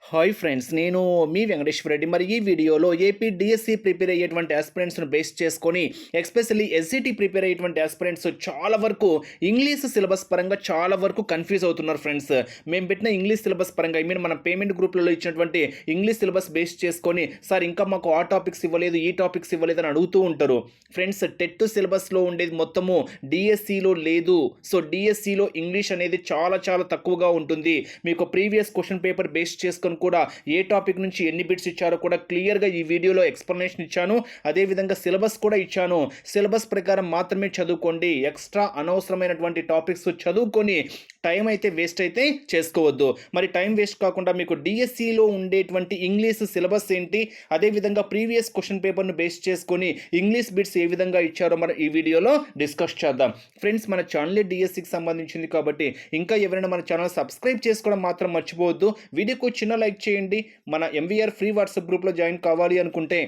Hi friends నేను మీ వెంకటేశ్వర రెడ్డి. మరి ఈ వీడియోలో ఏపీ డిఎస్సి ప్రిపేర్ అయ్యేటువంటి ఆస్పిరెంట్స్ను బేస్ చేసుకొని ఎస్పెషల్లీ ఎస్సిటి ప్రిపేర్ అయ్యేటువంటి ఆస్పిరెంట్స్ చాలా వరకు ఇంగ్లీష్ సిలబస్ పరంగా చాలా వరకు కన్ఫ్యూజ్ అవుతున్నారు ఫ్రెండ్స్ మేము పెట్టిన ఇంగ్లీష్ సిలబస్ పరంగా ఐ మీన్ మన పేమెంట్ గ్రూప్లలో ఇచ్చినటువంటి ఇంగ్లీష్ సిలబస్ బేస్ చేసుకొని సార్ ఇంకా మాకు ఆ టాపిక్స్ ఇవ్వలేదు ఈ టాపిక్స్ ఇవ్వలేదు అని అడుగుతూ ఉంటారు. ఫ్రెండ్స్ టెట్ సిలబస్లో ఉండేది మొత్తము డిఎస్సిలో లేదు. సో డిఎస్సిలో ఇంగ్లీష్ అనేది చాలా చాలా తక్కువగా ఉంటుంది. మీకు ప్రీవియస్ క్వశ్చన్ పేపర్ బేస్ చేసుకొని కూడా ఏ టాపిక్ నుంచి ఎన్ని బిట్స్ ఇచ్చారో కూడా క్లియర్గా ఈ వీడియోలో ఎక్స్ప్లెనేషన్ ఇచ్చాను. అదేవిధంగా సిలబస్ కూడా ఇచ్చాను. సిలబస్ ప్రకారం మాత్రమే చదువుకోండి. ఎక్స్ట్రా అనవసరమైనటువంటి టాపిక్స్ చదువుకొని టైం అయితే వేస్ట్ అయితే చేసుకోవద్దు. మరి టైం వేస్ట్ కాకుండా మీకు డిఎస్సిలో ఉండేటువంటి ఇంగ్లీష్ సిలబస్ ఏంటి? అదేవిధంగా ప్రీవియస్ క్వశ్చన్ పేపర్ను బేస్ చేసుకొని ఇంగ్లీష్ బిట్స్ ఏ విధంగా ఇచ్చారో మనం ఈ వీడియోలో డిస్కస్ చేద్దాం. ఫ్రెండ్స్ మన ఛానల్ డిఎస్సికి సంబంధించింది కాబట్టి ఇంకా ఎవరైనా మన ఛానల్ సబ్స్క్రైబ్ చేసుకోవడం మాత్రం మర్చిపోవద్దు. వీడియోకు చిన్న లైక్ చేయండి. మన ఎంవీఆర్ ఫ్రీ వాట్సాప్ గ్రూప్లో జాయిన్ కావాలి అనుకుంటే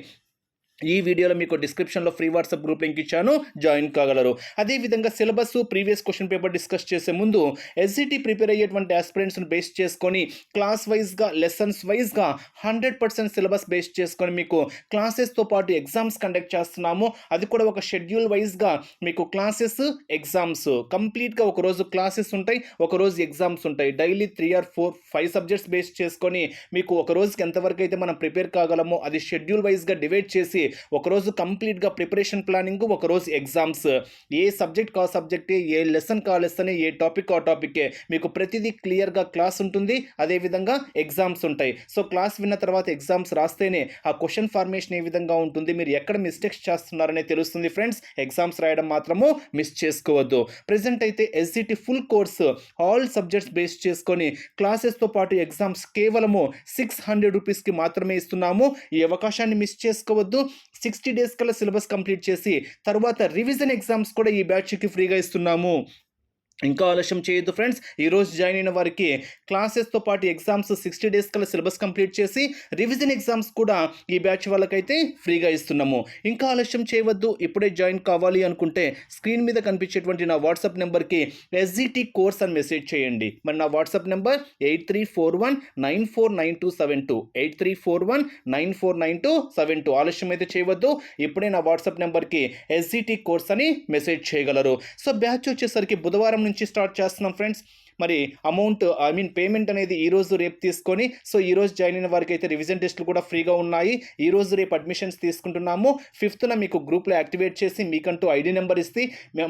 ఈ వీడియోలో మీకు డిస్క్రిప్షన్లో ఫ్రీ వాట్సాప్ గ్రూప్ లింక్ ఇచ్చాను. జాయిన్ కాగలరు. అదేవిధంగా syllabus previous question paper discuss చేసే ముందు ఎస్జిటి ప్రిపేర్ అయ్యేటువంటి ఆస్పిరెంట్స్ను బేస్ చేసుకొని క్లాస్ వైజ్గా లెసన్స్ వైజ్గా హండ్రెడ్ పర్సెంట్ సిలబస్ బేస్ చేసుకొని మీకు క్లాసెస్తో పాటు ఎగ్జామ్స్ కండక్ట్ చేస్తున్నాము. అది కూడా ఒక షెడ్యూల్ వైజ్గా మీకు క్లాసెస్ ఎగ్జామ్స్ కంప్లీట్గా ఒక రోజు క్లాసెస్ ఉంటాయి ఒక రోజు ఎగ్జామ్స్ ఉంటాయి. Daily three or four five subjects base చేసుకొని మీకు ఒక రోజుకి ఎంతవరకు అయితే మనం ప్రిపేర్ కాగలమో అది షెడ్యూల్ వైజ్గా డివైడ్ చేసి ఒకరోజు కంప్లీట్గా ప్రిపరేషన్ ప్లానింగ్ ఒకరోజు ఎగ్జామ్స్. ఏ సబ్జెక్ట్ కా సబ్జెక్టే ఏ లెసన్ కా లెసన్ ఏ టాపిక్ ఆ టాపికే మీకు ప్రతిదీ క్లియర్గా క్లాస్ ఉంటుంది అదేవిధంగా ఎగ్జామ్స్ ఉంటాయి. సో క్లాస్ విన్న తర్వాత ఎగ్జామ్స్ రాస్తేనే ఆ క్వశ్చన్ ఫార్మేషన్ ఏ విధంగా ఉంటుంది మీరు ఎక్కడ మిస్టేక్స్ చేస్తున్నారనే తెలుస్తుంది ఫ్రెండ్స్. ఎగ్జామ్స్ రాయడం మాత్రము మిస్ చేసుకోవద్దు. ప్రజెంట్ అయితే SGT full course all subjects base చేసుకొని క్లాసెస్తో పాటు ఎగ్జామ్స్ కేవలము సిక్స్ హండ్రెడ్ రూపీస్కి మాత్రమే ఇస్తున్నాము. ఈ అవకాశాన్ని మిస్ చేసుకోవద్దు. సిక్స్టీ డేస్ కల్లా సిలబస్ కంప్లీట్ చేసి తర్వాత రివిజన్ ఎగ్జామ్స్ కూడా ఈ బ్యాచ్కి ఫ్రీగా ఇస్తున్నాము. ఇంకా ఆలస్యం చేయొద్దు ఫ్రెండ్స్. ఈరోజు జాయిన్ అయిన వారికి క్లాసెస్తో పాటు ఎగ్జామ్స్ సిక్స్టీ డేస్ కల్లా సిలబస్ కంప్లీట్ చేసి రివిజన్ ఎగ్జామ్స్ కూడా ఈ బ్యాచ్ వాళ్ళకైతే ఫ్రీగా ఇస్తున్నాము. ఇంకా ఆలస్యం చేయవద్దు. ఇప్పుడే జాయిన్ కావాలి అనుకుంటే స్క్రీన్ మీద కనిపించేటువంటి నా వాట్సాప్ నెంబర్కి ఎస్జిటి కోర్స్ అని మెసేజ్ చేయండి. మరి నా WhatsApp number eight three four one nine four nine two seven two. Eight three four one nine four nine two seven two. ఆలస్యం అయితే చేయవద్దు. ఇప్పుడే నా వాట్సాప్ నెంబర్కి ఎస్జిటి కోర్స్ అని మెసేజ్ చేయగలరు. సో బ్యాచ్ వచ్చేసరికి బుధవారం నుంచి స్టార్ట్ చేస్తున్నాం ఫ్రెండ్స్ మరి అమౌంట్ ఐ మీన్ పేమెంట్ అనేది ఈ రోజు రేపు తీసుకొని సో ఈ రోజు జాయిన్ అయిన వారికి అయితే రివిజన్ టెస్ట్లు కూడా ఫ్రీగా ఉన్నాయి. ఈ రోజు రేపు అడ్మిషన్స్ తీసుకుంటున్నాము. ఫిఫ్త్న మీకు గ్రూప్లో యాక్టివేట్ చేసి మీకంటూ ఐడి నెంబర్ ఇస్తే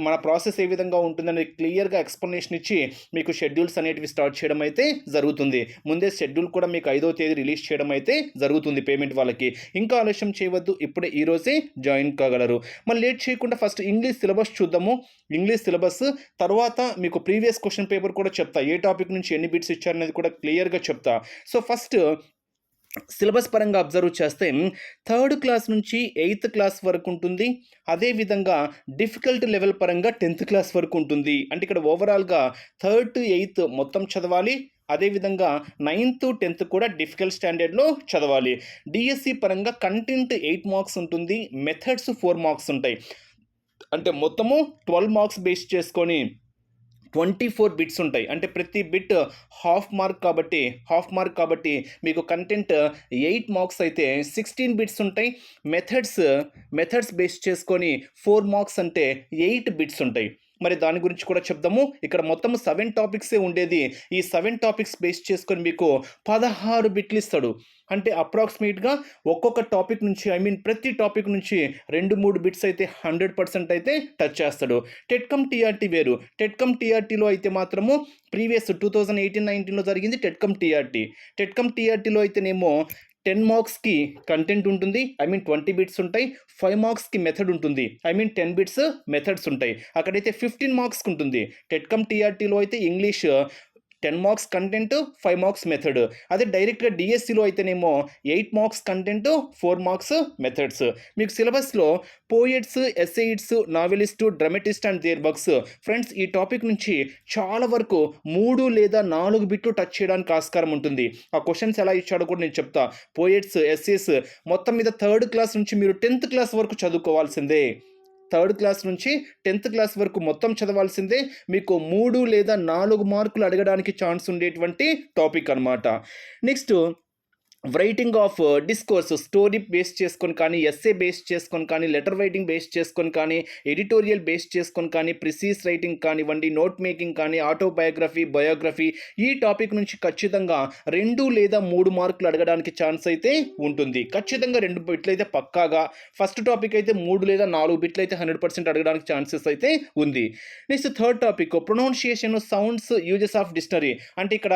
మన ప్రాసెస్ ఏ విధంగా ఉంటుందని క్లియర్గా ఎక్స్ప్లెనేషన్ ఇచ్చి మీకు షెడ్యూల్స్ అనేటివి స్టార్ట్ చేయడం అయితే జరుగుతుంది. ముందే షెడ్యూల్ కూడా మీకు ఐదో తేదీ రిలీజ్ చేయడం అయితే జరుగుతుంది పేమెంట్ వాళ్ళకి. ఇంకా ఆలస్యం చేయవద్దు ఇప్పుడే ఈరోజే జాయిన్ కాగలరు. మరి లేట్ చేయకుండా ఫస్ట్ ఇంగ్లీష్ సిలబస్ చూద్దాము. ఇంగ్లీష్ సిలబస్ తర్వాత మీకు ప్రీవియస్ క్వశ్చన్ పేపర్ కూడా చెప్తా ఏ టాపిక్ నుంచి ఎన్ని బిట్స్ ఇచ్చారనేది కూడా క్లియర్గా చెప్తా. సో ఫస్ట్ సిలబస్ పరంగా అబ్జర్వ్ చేస్తే థర్డ్ క్లాస్ నుంచి ఎయిత్ క్లాస్ వరకు ఉంటుంది. అదేవిధంగా డిఫికల్ట్ లెవెల్ పరంగా టెన్త్ క్లాస్ వరకు ఉంటుంది. అంటే ఇక్కడ ఓవరాల్గా థర్డ్ టు ఎయిత్ మొత్తం చదవాలి. అదేవిధంగా నైన్త్ టెన్త్ కూడా డిఫికల్ట్ స్టాండర్డ్లో చదవాలి. డిఎస్సి పరంగా కంటెంట్ ఎయిట్ మార్క్స్ ఉంటుంది. మెథడ్స్ ఫోర్ మార్క్స్ ఉంటాయి. అంటే మొత్తము ట్వెల్వ్ మార్క్స్ బేస్ చేసుకొని ట్వంటీ ఫోర్ బిట్స్ ఉంటాయి. అంటే ప్రతి బిట్ హాఫ్ మార్క్ కాబట్టి హాఫ్ మార్క్ కాబట్టి మీకు కంటెంట్ ఎయిట్ మార్క్స్ అయితే సిక్స్టీన్ బిట్స్ ఉంటాయి. మెథడ్స్ మెథడ్స్ బేస్ చేసుకొని ఫోర్ మార్క్స్ అంటే ఎయిట్ బిట్స్ ఉంటాయి. మరి దాని గురించి కూడా చెప్దాము. ఇక్కడ మొత్తం సెవెన్ టాపిక్సే ఉండేది. ఈ సెవెన్ టాపిక్స్ బేస్ చేసుకొని మీకు పదహారు బిట్లు ఇస్తాడు. అంటే అప్రాక్సిమేట్గా ఒక్కొక్క టాపిక్ నుంచి ఐ మీన్ ప్రతి టాపిక్ నుంచి రెండు మూడు బిట్స్ అయితే హండ్రెడ్ పర్సెంట్ అయితే టచ్ చేస్తాడు. టెట్కమ్ టీఆర్టీ వేరు. టెట్కమ్ టీఆర్టీలో అయితే మాత్రము ప్రీవియస్ టూ థౌజండ్ ఎయిటీన్ నైన్టీన్లో జరిగింది టెట్కమ్ టీఆర్టీ టెట్కమ్ టీఆర్టీలో అయితేనేమో టెన్ మార్క్స్కి కంటెంట్ ఉంటుంది. ఐ మీన్ ట్వంటీ బిట్స్ ఉంటాయి. ఫైవ్ మార్క్స్కి మెథడ్ ఉంటుంది. I mean ten bits methods ఉంటాయి. అక్కడైతే ఫిఫ్టీన్ మార్క్స్కి ఉంటుంది. టెట్కమ్ టీఆర్టీలో అయితే English ten marks content five marks method. అదే డైరెక్ట్గా డిఎస్సిలో అయితేనేమో eight marks content four marks methods. మీకు సిలబస్లో poets essayists novelist dramatist and their books friends ఈ టాపిక్ నుంచి చాలా వరకు మూడు లేదా నాలుగు బిట్లు టచ్ చేయడానికి ఆస్కారం ఉంటుంది. ఆ క్వశ్చన్స్ ఎలా ఇచ్చాడో కూడా నేను చెప్తా. పోయిట్స్ ఎస్ఏస్ మొత్తం మీద థర్డ్ క్లాస్ నుంచి మీరు టెన్త్ క్లాస్ వరకు చదువుకోవాల్సిందే. థర్డ్ క్లాస్ నుంచి టెన్త్ క్లాస్ వరకు మొత్తం చదవాల్సిందే. మీకు మూడు లేదా నాలుగు మార్కులు అడగడానికి ఛాన్స్ ఉండేటువంటి టాపిక్ అన్నమాట. Next writing of discourse story base చేసుకొని కానీ ఎస్ఏ బేస్ చేసుకొని కానీ లెటర్ రైటింగ్ బేస్ చేసుకొని కానీ ఎడిటోరియల్ బేస్ చేసుకొని కానీ ప్రిసీస్ రైటింగ్ కానివ్వండి నోట్ మేకింగ్ కానీ ఆటోబయోగ్రఫీ బయోగ్రఫీ ఈ టాపిక్ నుంచి ఖచ్చితంగా రెండు లేదా మూడు మార్కులు అడగడానికి ఛాన్స్ అయితే ఉంటుంది. ఖచ్చితంగా రెండు బిట్లు అయితే పక్కాగా ఫస్ట్ టాపిక్ అయితే మూడు లేదా నాలుగు బిట్లు అయితే హండ్రెడ్ పర్సెంట్ అడగడానికి ఛాన్సెస్ అయితే ఉంది. Next third topic pronunciation sounds uses of dictionary అంటే ఇక్కడ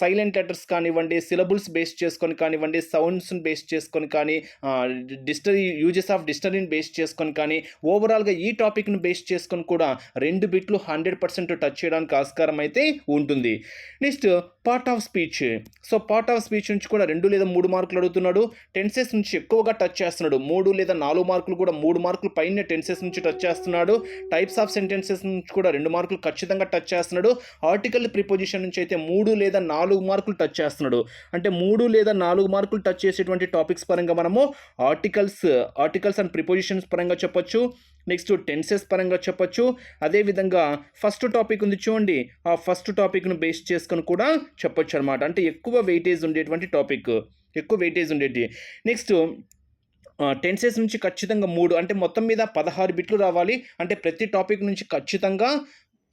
సైలెంట్ లెటర్స్ కానివ్వండి సిలబుల్స్ బేస్ చేసుకుని కానివ్వండి సౌండ్స్ని బేస్ చేసుకొని కానీ డిస్టరీ యూజెస్ ఆఫ్ డిస్టరీని బేస్ చేసుకొని కానీ ఓవరాల్గా ఈ టాపిక్ను బేస్ చేసుకొని కూడా రెండు బిట్లు హండ్రెడ్ పర్సెంట్ టచ్ చేయడానికి ఆస్కారం అయితే ఉంటుంది. Next part of speech so part of speech నుంచి కూడా రెండు లేదా మూడు మార్కులు అడుగుతున్నాడు. టెన్సెస్ నుంచి ఎక్కువగా టచ్ చేస్తున్నాడు. మూడు లేదా నాలుగు మార్కులు కూడా మూడు మార్కులు పైన టెన్సెస్ నుంచి టచ్ చేస్తున్నాడు. టైప్స్ ఆఫ్ సెంటెన్సెస్ నుంచి కూడా రెండు మార్కులు ఖచ్చితంగా టచ్ చేస్తున్నాడు. ఆర్టికల్ ప్రిపోజిషన్ నుంచి అయితే మూడు లేదా నాలుగు మార్కులు టచ్ చేస్తున్నాడు. అంటే మూడు లేదా నాలుగు మార్కులు టచ్ చేసేటువంటి టాపిక్స్ పరంగా మనము ఆర్టికల్స్ ఆర్టికల్స్ అండ్ ప్రిపోజిషన్స్ పరంగా చెప్పొచ్చు. నెక్స్ట్ టెన్సెస్ పరంగా చెప్పొచ్చు. అదేవిధంగా ఫస్ట్ టాపిక్ ఉంది చూడండి. ఆ ఫస్ట్ టాపిక్ను బేస్ చేసుకొని కూడా చెప్పొచ్చు అనమాట అంటే ఎక్కువ వెయిటేజ్ ఉండేటువంటి టాపిక్. ఎక్కువ వెయిటేజ్ ఉండేది. నెక్స్ట్ టెన్సెస్ నుంచి ఖచ్చితంగా మూడు అంటే మొత్తం మీద పదహారు బిట్లు రావాలి. అంటే ప్రతి టాపిక్ నుంచి ఖచ్చితంగా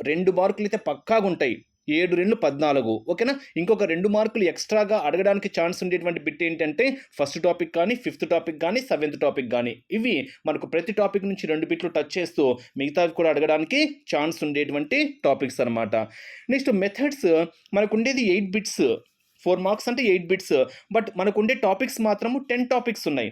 రెండు మార్కులు అయితే పక్కాగా ఉంటాయి ఏడు రెండు పద్నాలుగు. ఓకేనా? ఇంకొక రెండు మార్కులు ఎక్స్ట్రాగా అడగడానికి ఛాన్స్ ఉండేటువంటి బిట్ ఏంటంటే ఫస్ట్ టాపిక్ కానీ ఫిఫ్త్ టాపిక్ కానీ సెవెంత్ టాపిక్ కానీ. ఇవి మనకు ప్రతి టాపిక్ నుంచి రెండు బిట్లు టచ్ చేస్తూ మిగతావి కూడా అడగడానికి ఛాన్స్ ఉండేటువంటి టాపిక్స్ అనమాట నెక్స్ట్ మెథడ్స్. మనకు ఉండేది ఎయిట్ బిట్స్. ఫోర్ మార్క్స్ అంటే ఎయిట్ బిట్స్. బట్ మనకు ఉండే టాపిక్స్ మాత్రము టెన్ టాపిక్స్ ఉన్నాయి.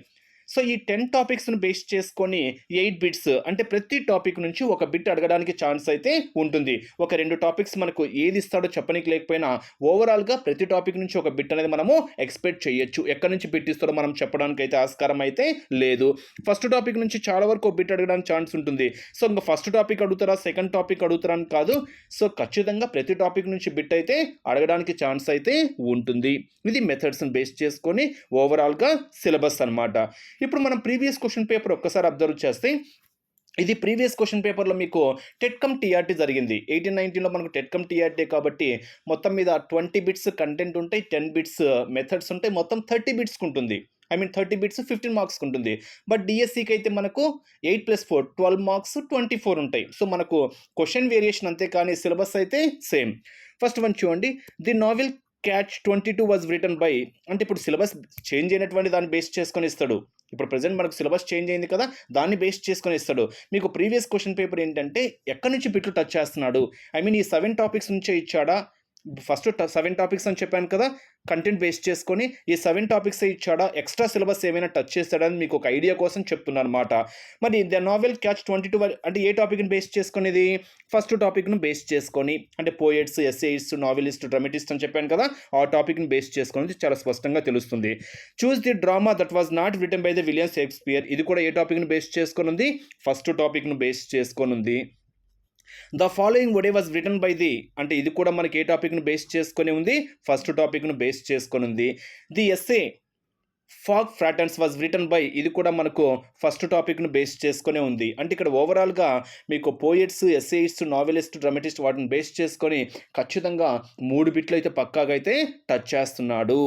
సో ఈ టెన్ టాపిక్స్ను బేస్ చేసుకొని ఎయిట్ బిట్స్ అంటే ప్రతి టాపిక్ నుంచి ఒక బిట్ అడగడానికి ఛాన్స్ అయితే ఉంటుంది. ఒక రెండు టాపిక్స్ మనకు ఏది ఇస్తాడో చెప్పనీకి లేకపోయినా ఓవరాల్గా ప్రతి టాపిక్ నుంచి ఒక బిట్ అనేది మనము ఎక్స్పెక్ట్ చేయొచ్చు. ఎక్కడి నుంచి బిట్ ఇస్తాడో మనం చెప్పడానికి అయితే ఆస్కారం అయితే లేదు. ఫస్ట్ టాపిక్ నుంచి చాలా వరకు ఒక బిట్ అడగడానికి ఛాన్స్ ఉంటుంది. సో ఇంకా ఫస్ట్ టాపిక్ అడుగుతారా సెకండ్ టాపిక్ అడుగుతారా అని కాదు. సో ఖచ్చితంగా ప్రతి టాపిక్ నుంచి బిట్ అయితే అడగడానికి ఛాన్స్ అయితే ఉంటుంది. ఇది మెథడ్స్ని బేస్ చేసుకొని ఓవరాల్గా సిలబస్ అన్నమాట. ఇప్పుడు మనం ప్రీవియస్ క్వశ్చన్ పేపర్ ఒక్కసారి అబ్జర్వ్ చేస్తే ఇది ప్రీవియస్ క్వశ్చన్ పేపర్లో మీకు టెట్కమ్ టీఆర్టీ జరిగింది. ఎయిటీన్ నైన్టీన్లో మనకు టెట్కమ్ టీఆర్టీ కాబట్టి మొత్తం మీద ట్వంటీ బిట్స్ కంటెంట్ ఉంటాయి టెన్ బిట్స్ మెథడ్స్ ఉంటాయి మొత్తం థర్టీ బిట్స్కి ఉంటుంది. I mean thirty bits fifteen మార్క్స్కి ఉంటుంది. బట్ డిఎస్సికి అయితే మనకు eight plus four twelve marks twenty four ఉంటాయి. సో మనకు క్వశ్చన్ వేరియేషన్ అంతే కానీ సిలబస్ అయితే సేమ్. ఫస్ట్ వన్ చూడండి. The novel Catch twenty two was written by అంటే ఇప్పుడు సిలబస్ చేంజ్ అయినటువంటి దాన్ని బేస్ చేసుకొని ఇస్తాడు. ఇప్పుడు ప్రజెంట్ మనకు సిలబస్ చేంజ్ అయింది కదా దాన్ని బేస్ చేసుకొని ఇస్తాడు. మీకు ప్రీవియస్ క్వశ్చన్ పేపర్ ఏంటంటే ఎక్కడి నుంచి బిట్లు టచ్ చేస్తున్నాడు? ఐ మీన్ ఈ సెవెన్ టాపిక్స్ నుంచే ఇచ్చాడా? ఫస్ట్ సెవెన్ టాపిక్స్ అని చెప్పాను కదా కంటెంట్ బేస్ చేసుకొని ఈ సెవెన్ టాపిక్స్ ఇచ్చాడా ఎక్స్ట్రా సిలబస్ ఏమైనా టచ్ చేస్తాడని మీకు ఒక ఐడియా కోసం చెప్తున్నాను అనమాట మరి the novel Catch twenty two అంటే ఏ టాపిక్ని బేస్ చేసుకునేది? ఫస్ట్ టాపిక్ను బేస్ చేసుకొని అంటే పోయెట్స్ ఎస్ఏయిస్ నావెలిస్ట్ డ్రామటిస్ట్ అని చెప్పాను కదా ఆ టాపిక్ని బేస్ చేసుకొని చాలా స్పష్టంగా తెలుస్తుంది. Choose the drama that was not written by the William Shakespeare ఇది కూడా ఏ టాపిక్ను బేస్ చేసుకొని ఉంది ఫస్ట్ టాపిక్ను బేస్ చేసుకొని ఉంది the following wade was written by the అంటే ఇది కూడా మనకి ఏ టాపిక్ను బేస్ చేసుకొని ఉంది? ఫస్ట్ టాపిక్ను బేస్ చేసుకొని ఉంది. The essay fog ఫ్రాటన్స్ was written by ఇది కూడా మనకు ఫస్ట్ టాపిక్ను బేస్ చేసుకునే ఉంది. అంటే ఇక్కడ ఓవరాల్గా మీకు పోయిట్స్ ఎస్ఏయిస్ట్ నావెలిస్ట్ డ్రామటిస్ట్ వాటిని బేస్ చేసుకొని ఖచ్చితంగా మూడు బిట్లు అయితే పక్కాగా అయితే టచ్ చేస్తున్నాడు.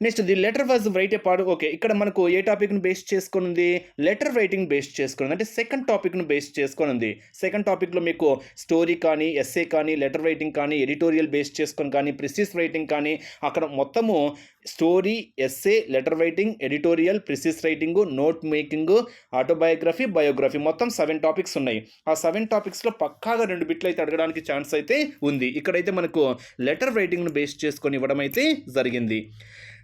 Next the letter was write a part okay ఇక్కడ మనకు ఏ టాపిక్ను బేస్ చేసుకుని ఉంది లెటర్ రైటింగ్ బేస్ చేసుకుని ఉంది అంటే సెకండ్ టాపిక్ను బేస్ చేసుకొని ఉంది సెకండ్ టాపిక్లో మీకు స్టోరీ కానీ ఎస్ఏ కానీ లెటర్ రైటింగ్ కానీ ఎడిటోరియల్ బేస్ చేసుకొని కానీ ప్రిసిస్ రైటింగ్ కానీ అక్కడ మొత్తము story essay letter writing editorial precis writing note making autobiography biography మొత్తం సెవెన్ టాపిక్స్ ఉన్నాయి. ఆ సెవెన్ టాపిక్స్లో పక్కాగా రెండు బిట్లు అయితే అడగడానికి ఛాన్స్ అయితే ఉంది. ఇక్కడైతే మనకు లెటర్ రైటింగ్ను బేస్ చేసుకొని ఇవ్వడం అయితే జరిగింది.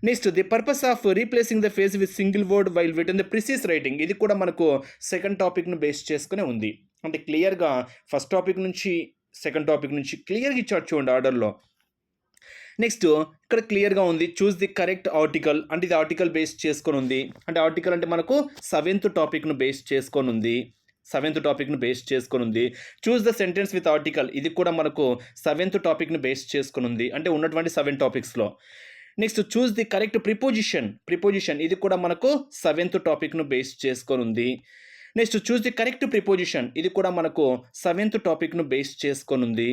Next the purpose of replacing the phrase with single word while writing the precis writing. ఇది కూడా మనకు సెకండ్ టాపిక్ను బేస్ చేసుకునే ఉంది. అంటే క్లియర్గా ఫస్ట్ టాపిక్ నుంచి సెకండ్ టాపిక్ నుంచి క్లియర్గా ఇచ్చాడు చూడండి ఆర్డర్లో. నెక్స్ట్ ఇక్కడ క్లియర్గా ఉంది చూస్ ది కరెక్ట్ ఆర్టికల్ అంటే ఇది ఆర్టికల్ బేస్ చేసుకొని ఉంది. అంటే ఆర్టికల్ అంటే మనకు సెవెంత్ టాపిక్ను బేస్ చేసుకొని ఉంది. సెవెంత్ టాపిక్ను బేస్ చేసుకొని ఉంది. Choose the sentence with article ఇది కూడా మనకు సెవెంత్ టాపిక్ను బేస్ చేసుకొని ఉంది. అంటే ఉన్నటువంటి seven టాపిక్స్లో next choose the correct preposition preposition ఇది కూడా మనకు సెవెంత్ టాపిక్ను బేస్ చేసుకొని ఉంది. Next choose the correct preposition ఇది కూడా మనకు సెవెంత్ టాపిక్ను బేస్ చేసుకొని ఉంది.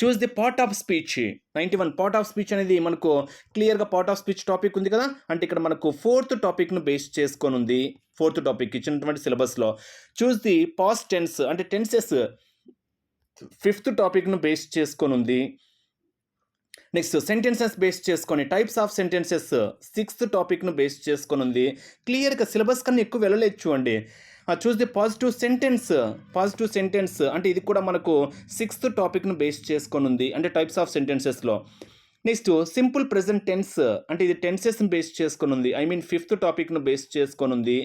Choose the part of speech. Ninety one part of speech అనేది మనకు క్లియర్గా పార్ట్ ఆఫ్ స్పీచ్ టాపిక్ ఉంది కదా? అంటే ఇక్కడ మనకు ఫోర్త్ టాపిక్ను బేస్ చేసుకొని ఉంది. ఫోర్త్ టాపిక్ ఇచ్చినటువంటి సిలబస్లో. చూస్ ది పాస్ట్ టెన్స్ అంటే టెన్సెస్. ఫిఫ్త్ టాపిక్ను బేస్ చేసుకొని ఉంది. నెక్స్ట్ సెంటెన్సెస్ బేస్ చేసుకొని టైప్స్ ఆఫ్ సెంటెన్సెస్. సిక్స్త్ టాపిక్ను బేస్ చేసుకొని ఉంది. క్లియర్గా సిలబస్ కన్నా ఎక్కువ వెళ్ళలేదు చూడండి. Choose the positive sentence positive sentence అంటే ఇది కూడా మనకు సిక్స్త్ టాపిక్ను బేస్ చేసుకొని ఉంది. అంటే టైప్స్ ఆఫ్ సెంటెన్సెస్లో నెక్స్ట్ సింపుల్ ప్రెజెంట్ టెన్స్ అంటే ఇది టెన్సెస్ని బేస్ చేసుకొని ఉంది. ఐ మీన్ ఫిఫ్త్ టాపిక్ను బేస్ చేసుకొని ఉంది.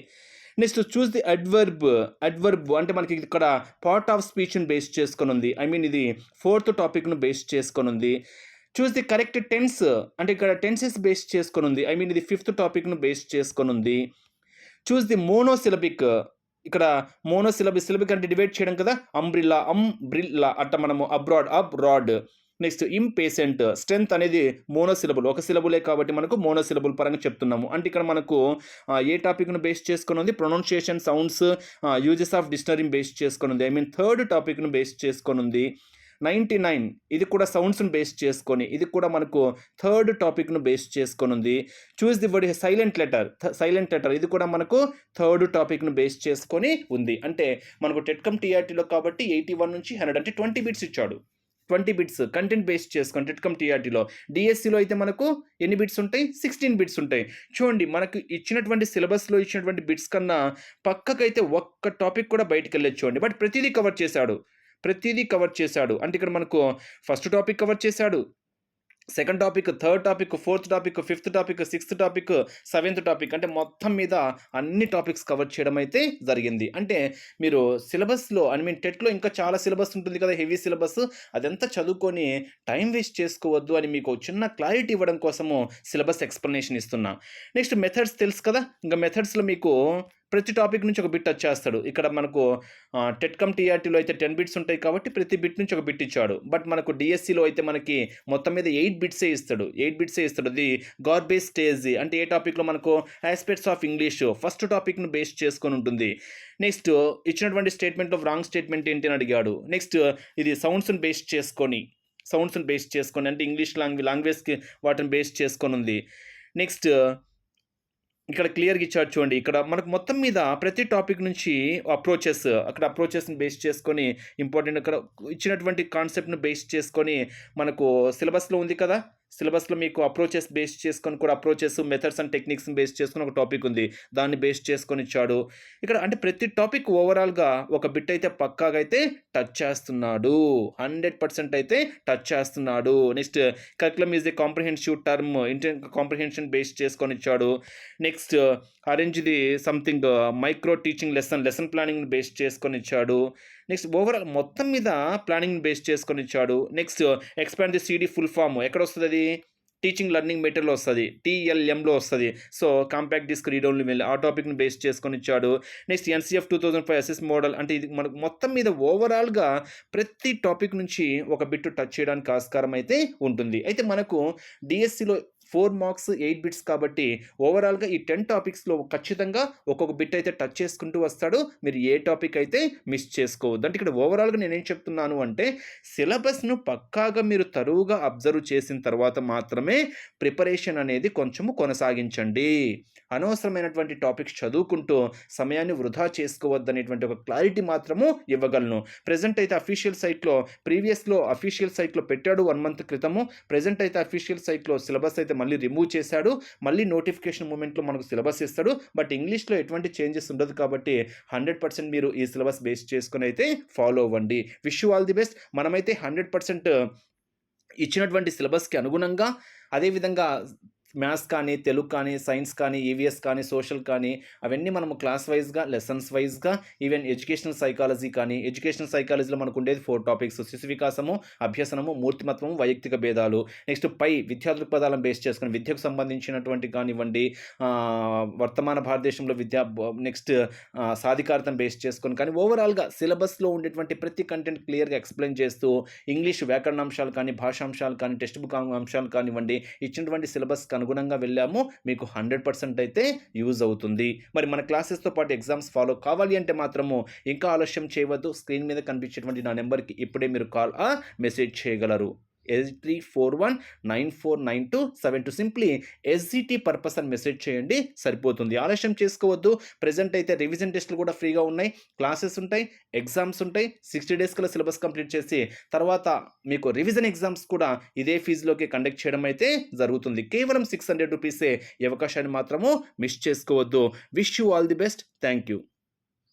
Next choose the adverb adverb అంటే మనకి ఇక్కడ పార్ట్ ఆఫ్ స్పీచ్ని బేస్ చేసుకొని ఉంది. ఐ మీన్ ఇది ఫోర్త్ టాపిక్ను బేస్ చేసుకొని ఉంది. చూస్ ది కరెక్ట్ టెన్స్ అంటే ఇక్కడ టెన్సెస్ బేస్ చేసుకొని ఉంది. ఐ మీన్ ఇది ఫిఫ్త్ టాపిక్ను బేస్ చేసుకొని ఉంది. చూస్ ది మోనోసిలబిక్ ఇక్కడ మోనో మోనోసిలబిక్ సిలబిక్ అంటే డివైడ్ చేయడం కదా? అంబ్రిల్లా అంబ్రిల్లా అట్ట మనము abroad abroad next impatient strength అనేది మోనోసిలబుల్ ఒక సిలబులే కాబట్టి మనకు మోనోసిలబుల్ పరంగా చెప్తున్నాము. అంటే ఇక్కడ మనకు ఏ టాపిక్ను బేస్ చేసుకుని ఉంది? Pronunciation sounds uses of dictionary base చేసుకుని ఉంది. ఐ మీన్ థర్డ్ టాపిక్ను బేస్ చేసుకొని ఉంది. Ninety nine. ఇది కూడా సౌండ్స్ను బేస్ చేసుకొని ఇది కూడా మనకు థర్డ్ టాపిక్ను బేస్ చేసుకొని ఉంది. Choose the word silent letter. Silent letter. ఇది కూడా మనకు థర్డ్ టాపిక్ను బేస్ చేసుకొని ఉంది. అంటే మనకు టెట్కమ్ టీఆర్టీలో కాబట్టి ఎయిటీ వన్ నుంచి హండ్రెడ్ అంటే ట్వంటీ బిట్స్ ఇచ్చాడు. ట్వంటీ బిట్స్ కంటెంట్ బేస్ చేసుకొని టెట్కమ్ టీఆర్టీలో. డిఎస్సిలో అయితే మనకు ఎన్ని బిట్స్ ఉంటాయి? సిక్స్టీన్ బిట్స్ ఉంటాయి. చూడండి మనకు ఇచ్చినటువంటి సిలబస్లో ఇచ్చినటువంటి బిట్స్ కన్నా పక్కకైతే ఒక్క టాపిక్ కూడా బయటకు వెళ్ళేది చూడండి. బట్ ప్రతిదీ కవర్ చేశాడు. ప్రతిదీ కవర్ చేశాడు. అంటే ఇక్కడ మనకు ఫస్ట్ టాపిక్ కవర్ చేశాడు. Second topic third topic fourth topic fifth topic sixth topic seventh topic అంటే మొత్తం మీద అన్ని టాపిక్స్ కవర్ చేయడం అయితే జరిగింది. అంటే మీరు సిలబస్లో ఐ మీన్ టెట్లో ఇంకా చాలా సిలబస్ ఉంటుంది కదా హెవీ సిలబస్. అదంతా చదువుకొని టైం వేస్ట్ చేసుకోవద్దు అని మీకు చిన్న క్లారిటీ ఇవ్వడం కోసము సిలబస్ ఎక్స్ప్లెనేషన్ ఇస్తున్నా. నెక్స్ట్ మెథడ్స్ తెలుసు కదా? ఇంకా మెథడ్స్లో మీకు ప్రతి టాపిక్ నుంచి ఒక బిట్ వచ్చేస్తాడు. ఇక్కడ మనకు టెట్కమ్ టీఆర్టీలో అయితే టెన్ బిట్స్ ఉంటాయి కాబట్టి ప్రతి బిట్ నుంచి ఒక బిట్ ఇచ్చాడు. బట్ మనకు డిఎస్సిలో అయితే మనకి మొత్తం మీద ఎయిట్ బిట్సే ఇస్తాడు. ఎయిట్ బిట్సే ఇస్తాడు. అది గార్బేజ్ స్టేజ్ అంటే ఏ టాపిక్లో మనకు ఆస్పెక్ట్స్ ఆఫ్ ఇంగ్లీష్ ఫస్ట్ టాపిక్ను బేస్ చేసుకొని ఉంటుంది. నెక్స్ట్ ఇచ్చినటువంటి స్టేట్మెంట్లో రాంగ్ స్టేట్మెంట్ ఏంటి అని అడిగాడు. నెక్స్ట్ ఇది సౌండ్స్ని బేస్ చేసుకొని సౌండ్స్ని బేస్ చేసుకొని అంటే ఇంగ్లీష్ లాంగ్వేజ్ లాంగ్వేజ్కి వాటిని బేస్ చేసుకొని ఉంది. నెక్స్ట్ ఇక్కడ క్లియర్గా ఇచ్చాడు చూడండి. ఇక్కడ మనకు మొత్తం మీద ప్రతి టాపిక్ నుంచి అప్రోచెస్ అక్కడ అప్రోచెస్ని బేస్ చేసుకొని ఇంపార్టెంట్ అక్కడ ఇచ్చినటువంటి కాన్సెప్ట్ను బేస్ చేసుకొని మనకు సిలబస్లో ఉంది కదా? సిలబస్లో మీకు అప్రోచెస్ బేస్ చేసుకొని కూడా అప్రోచెస్ మెథడ్స్ అండ్ టెక్నిక్స్ని బేస్ చేసుకుని ఒక టాపిక్ ఉంది. దాన్ని బేస్ చేసుకొని ఇచ్చాడు. ఇక్కడ అంటే ప్రతి టాపిక్ ఓవరాల్గా ఒక బిట్ అయితే పక్కాగా అయితే టచ్ చేస్తున్నాడు. హండ్రెడ్ పర్సెంట్ అయితే టచ్ చేస్తున్నాడు. Next curriculum is the comprehensive term inter comprehension base చేసుకొని ఇచ్చాడు. Next arrange the something micro teaching lesson lesson planning base చేసుకొని ఇచ్చాడు. నెక్స్ట్ ఓవరాల్ మొత్తం మీద ప్లానింగ్ బేస్ చేసుకొని ఇచ్చాడు. Next expand the CD full form. ఎక్కడ వస్తుంది అది? టీచింగ్ లెర్నింగ్ మెటీరియల్ వస్తుంది. టీఎల్ఎంలో వస్తుంది. So compact disc read only వెళ్ళి ఆ టాపిక్ని బేస్ చేసుకొని ఇచ్చాడు. Next NCF two thousand five SS model అంటే ఇది మనకు మొత్తం మీద ఓవరాల్గా ప్రతి టాపిక్ నుంచి ఒక బిట్టు టచ్ చేయడానికి ఆస్కారం అయితే ఉంటుంది. అయితే మనకు డిఎస్సిలో ఫోర్ మార్క్స్ ఎయిట్ బిట్స్ కాబట్టి ఓవరాల్గా ఈ టెన్ టాపిక్స్లో ఖచ్చితంగా ఒక్కొక్క బిట్ అయితే టచ్ చేసుకుంటూ వస్తాడు. మీరు ఏ టాపిక్ అయితే మిస్ చేసుకోవద్దు. అంటే ఇక్కడ ఓవరాల్గా నేనేం చెప్తున్నాను అంటే సిలబస్ను పక్కాగా మీరు తరువుగా అబ్జర్వ్ చేసిన తర్వాత మాత్రమే ప్రిపరేషన్ అనేది కొంచెము కొనసాగించండి. అనవసరమైనటువంటి టాపిక్స్ చదువుకుంటూ సమయాన్ని వృధా చేసుకోవద్దనేటువంటి ఒక క్లారిటీ మాత్రము ఇవ్వగలను. ప్రజెంట్ అయితే అఫీషియల్ సైట్లో ప్రీవియస్లో అఫీషియల్ సైట్లో పెట్టాడు వన్ మంత్ క్రితము. ప్రజెంట్ అయితే అఫీషియల్ సైట్లో సిలబస్ అయితే మళ్ళీ రిమూవ్ చేశాడు. మళ్ళీ నోటిఫికేషన్ మూమెంట్లో మనకు సిలబస్ ఇస్తాడు. బట్ ఇంగ్లీష్లో ఎటువంటి చేంజెస్ ఉండదు కాబట్టి హండ్రెడ్ పర్సెంట్ మీరు ఈ సిలబస్ బేస్ చేసుకుని అయితే ఫాలో అవ్వండి. విష్ ఆల్ ది బెస్ట్ మనమైతే హండ్రెడ్ పర్సెంట్ ఇచ్చినటువంటి సిలబస్కి అనుగుణంగా అదేవిధంగా మ్యాథ్స్ కానీ తెలుగు కానీ సైన్స్ కానీ ఈవీఎస్ కానీ సోషల్ కానీ అవన్నీ మనము క్లాస్ వైజ్గా లెసన్స్ వైజ్గా ఈవెన్ ఎడ్యుకేషనల్ సైకాలజీ కానీ ఎడ్యుకేషనల్ సైకాలజీలో మనకు ఉండేది ఫోర్ టాపిక్స్. శిశు వికాసము అభ్యసనము మూర్తిమత్వము వైయక్తిక భేదాలు. నెక్స్ట్ పై విద్యా దృక్పథాలను బేస్ చేసుకుని విద్యకు సంబంధించినటువంటి కానివ్వండి వర్తమాన భారతదేశంలో విద్యా నెక్స్ట్ సాధికారతను బేస్ చేసుకొని కానీ ఓవరాల్గా సిలబస్లో ఉండేటువంటి ప్రతి కంటెంట్ క్లియర్గా ఎక్స్ప్లెయిన్ చేస్తూ ఇంగ్లీష్ వ్యాకరణ అంశాలు కానీ భాషాంశాలు కానీ టెక్స్ట్ బుక్ అంశాలు కానివ్వండి ఇచ్చినటువంటి సిలబస్ కానీ అనుగుణంగా వెళ్ళాము మీకు హండ్రెడ్ పర్సెంట్ అయితే యూజ్ అవుతుంది. మరి మన క్లాసెస్తో పాటు ఎగ్జామ్స్ ఫాలో కావాలి అంటే మాత్రము ఇంకా ఆలస్యం చేయవద్దు. స్క్రీన్ మీద కనిపించేటువంటి నా నెంబర్కి ఇప్పుడే మీరు కాల్ ఆ మెసేజ్ చేయగలరు. Eight three four one nine four nine two seven two simply SGT purpose అని మెసేజ్ చేయండి సరిపోతుంది. ఆలస్యం చేసుకోవద్దు. ప్రజెంట్ అయితే రివిజన్ టెస్ట్లు కూడా ఫ్రీగా ఉన్నాయి. క్లాసెస్ ఉంటాయి ఎగ్జామ్స్ ఉంటాయి. సిక్స్టీ డేస్ కల్లా సిలబస్ కంప్లీట్ చేసి తర్వాత మీకు రివిజన్ ఎగ్జామ్స్ కూడా ఇదే ఫీజులోకి కండక్ట్ చేయడం అయితే జరుగుతుంది. కేవలం సిక్స్ హండ్రెడ్ రూపీసే ఈ అవకాశాన్ని మాత్రము మిస్ చేసుకోవద్దు. Wish you all the best thank you